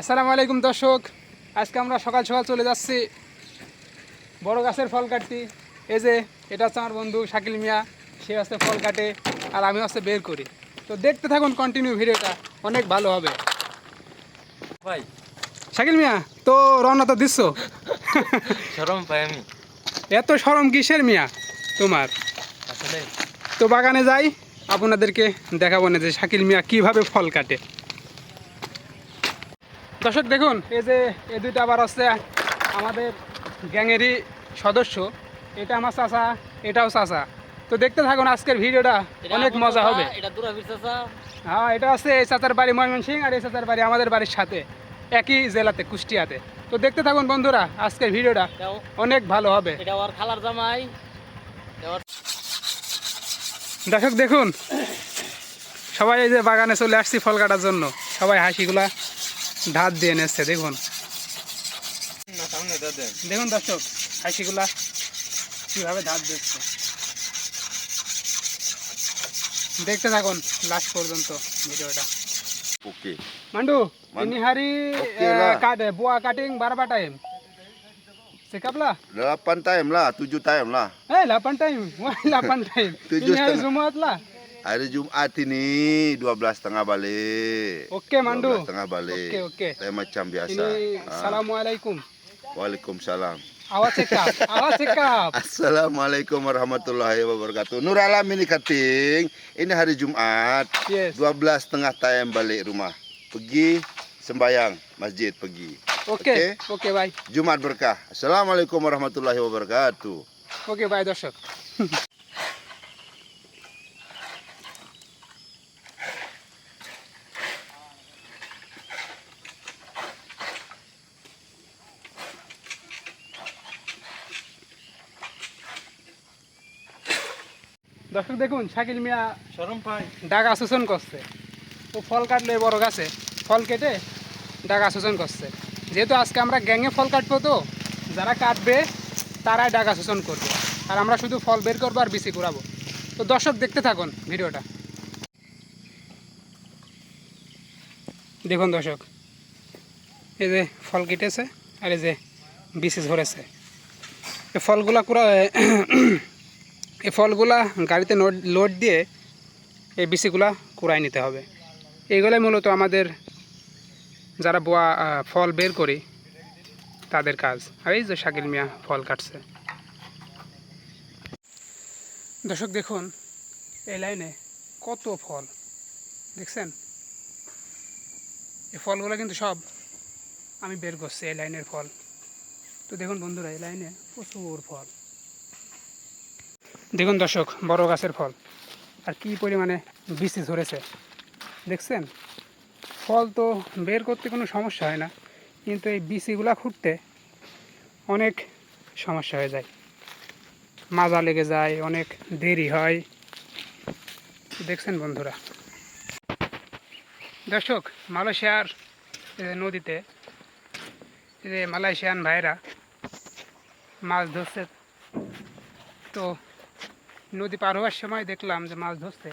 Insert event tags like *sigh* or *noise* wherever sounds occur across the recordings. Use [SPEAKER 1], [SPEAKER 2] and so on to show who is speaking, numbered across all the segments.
[SPEAKER 1] আসসালামু আলাইকুম দর্শক। আজকে আমরা সকাল সকাল চলে যাচ্ছি বড় গাছের ফল কাটতে। এই যে এটা হচ্ছে আমার বন্ধু শাকিল মিয়া। সে হচ্ছে ফল কাটে আর আমি হচ্ছে বের করি। তো দেখতে থাকুন কন্টিনিউ ভিডিওটা অনেক ভালো হবে।
[SPEAKER 2] ভাই।
[SPEAKER 1] শাকিল মিয়া তো রওনা তো দিচ্ছ?
[SPEAKER 2] সরম পাই আমি।
[SPEAKER 1] এত সরম কিসের মিয়া? তোমার।
[SPEAKER 2] আসলে
[SPEAKER 1] তো বাগানে যাই আপনাদেরকে দেখাবো না যে শাকিল মিয়া কীভাবে ফল কাটে। দর্শক দেখুন এই যে এই দুইটা আবার হচ্ছে আমাদের গ্যাংয়েরই সদস্য। এটা আমার চাচা এটাও চাচা। তো দেখতে থাকুন আজকের ভিডিওটা অনেক মজা হবে।
[SPEAKER 2] এটা দূরাবির চাচা।
[SPEAKER 1] হ্যাঁ এটা আছে এই চাচার বাড়ি ময়মনসিং আর এই চাচার বাড়ি আমাদের বাড়ির সাথে একই জেলাতে কুষ্টিয়াতে। তো দেখতে থাকুন বন্ধুরা আজকের ভিডিওটা অনেক ভালো হবে।
[SPEAKER 2] এটা ওর খালার জামাই।
[SPEAKER 1] দর্শক দেখুন সবাই এই যে বাগানে চলে আসছি ফল কাটার জন্য। সবাই হাসিগুলা ধার দিয়ে এনেছে দেখুন দেখুন দর্শক হাসিগুলা কীভাবে ধার দিচ্ছে দেখতে থাকুন লাস্ট পর্যন্ত ভিডিওটা
[SPEAKER 3] Oke.
[SPEAKER 1] Mandu eh, kade buah cutting berapa time? Sikap lah.
[SPEAKER 3] 8 time lah, 7 time lah.
[SPEAKER 1] Eh, 8 time. Wah, 8 time.
[SPEAKER 3] Tujuh
[SPEAKER 1] ini hari
[SPEAKER 3] setengah.
[SPEAKER 1] Jumat lah.
[SPEAKER 3] Hari Jumat ini dua belas setengah balik.
[SPEAKER 1] Oke, Mandu.
[SPEAKER 3] Dua belas setengah balik.
[SPEAKER 1] Oke, oke.
[SPEAKER 3] Saya macam biasa.
[SPEAKER 1] Ini assalamualaikum. Ah.
[SPEAKER 3] Waalaikumsalam.
[SPEAKER 1] Awas cekap, *laughs* awas cekap.
[SPEAKER 3] Assalamualaikum warahmatullahi wabarakatuh. Nur Alam ini kating. Ini hari Jumat.
[SPEAKER 1] Yes.
[SPEAKER 3] Dua belas setengah tayang balik rumah. Pergi sembayang masjid pergi.
[SPEAKER 1] Oke, okay.
[SPEAKER 3] oke
[SPEAKER 1] okay, baik.
[SPEAKER 3] Jumat berkah. Assalamualaikum warahmatullahi wabarakatuh.
[SPEAKER 1] Oke okay, baik, dosok. দর্শক দেখুন শাকিল মিয়া
[SPEAKER 2] সরম পাই
[SPEAKER 1] ডাগা শোষণ করছে। ও ফল কাটলো এই বড় গাছে ফল কেটে ডাগা শোষণ করছে। যেহেতু আজকে আমরা গ্যাংয়ে ফল কাটবো তো যারা কাটবে তারাই ডাগা শোষণ করবে। আর আমরা শুধু ফল বের করব আর বিসি ঘুরাবো তো দর্শক দেখতে থাকুন ভিডিওটা। দেখুন দর্শক এই যে ফল কেটেছে আর এই যে বিসি ধরেছে এই ফলগুলা পুরো এই ফলগুলা গাড়িতে নোট লোড দিয়ে এই বিচিগুলা কুড়াই নিতে হবে। এইগুলোই মূলত আমাদের যারা বোয়া ফল বের করি, তাদের কাজ। আর এই যে শাকিল মিয়া ফল কাটছে। দর্শক, দেখুন, এই লাইনে কত ফল, দেখছেন? এই ফলগুলো কিন্তু সব আমি বের করছি, এই লাইনের ফল। তো দেখুন বন্ধুরা, এই লাইনে প্রচুর ফল। দেখুন দর্শক, বড় গাছের ফল। আর কি পরিমাণে বিচি ধরেছে। দেখছেন? ফল তো বের করতে কোনো সমস্যা হয় না, কিন্তু এই বিচিগুলা খুঁড়তে অনেক সমস্যা হয়ে যায়। মাজা লেগে যায়, অনেক দেরি হয়। দেখছেন বন্ধুরা? দর্শক, মালয়েশিয়ার নদীতে যে মালয়েশিয়ান ভাইরা মাছ ধরছে। তো নদী পার হওয়ার সময় দেখলাম যে মাছ ধরছে।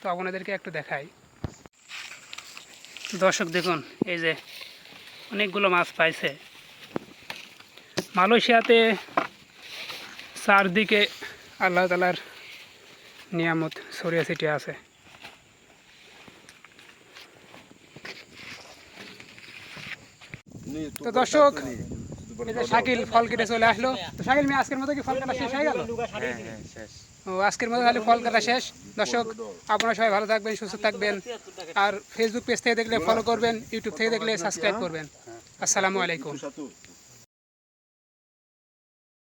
[SPEAKER 1] তো আপনাদেরকে একটু দেখাই। দর্শক দেখুন, এই যে অনেকগুলো মাছ পাইছে। মালয়েশিয়াতে চারদিকে আল্লাহ তালার নিয়ামত ছড়িয়ে ছিটিয়ে আছে। তো দর্শক শাকিল ফল কেটে চলে আসলো। তো শাকিল মেয়ে, আজকের মতো কি ফল কাটা শেষ হয়ে গেল? ও আজকের মতো তাহলে ফল কাটা শেষ। দর্শক, আপনারা সবাই ভালো থাকবেন, সুস্থ থাকবেন। আর ফেসবুক পেজ থেকে দেখলে ফলো করবেন ইউটিউব থেকে দেখলে সাবস্ক্রাইব করবেন। আসসালামু আলাইকুম।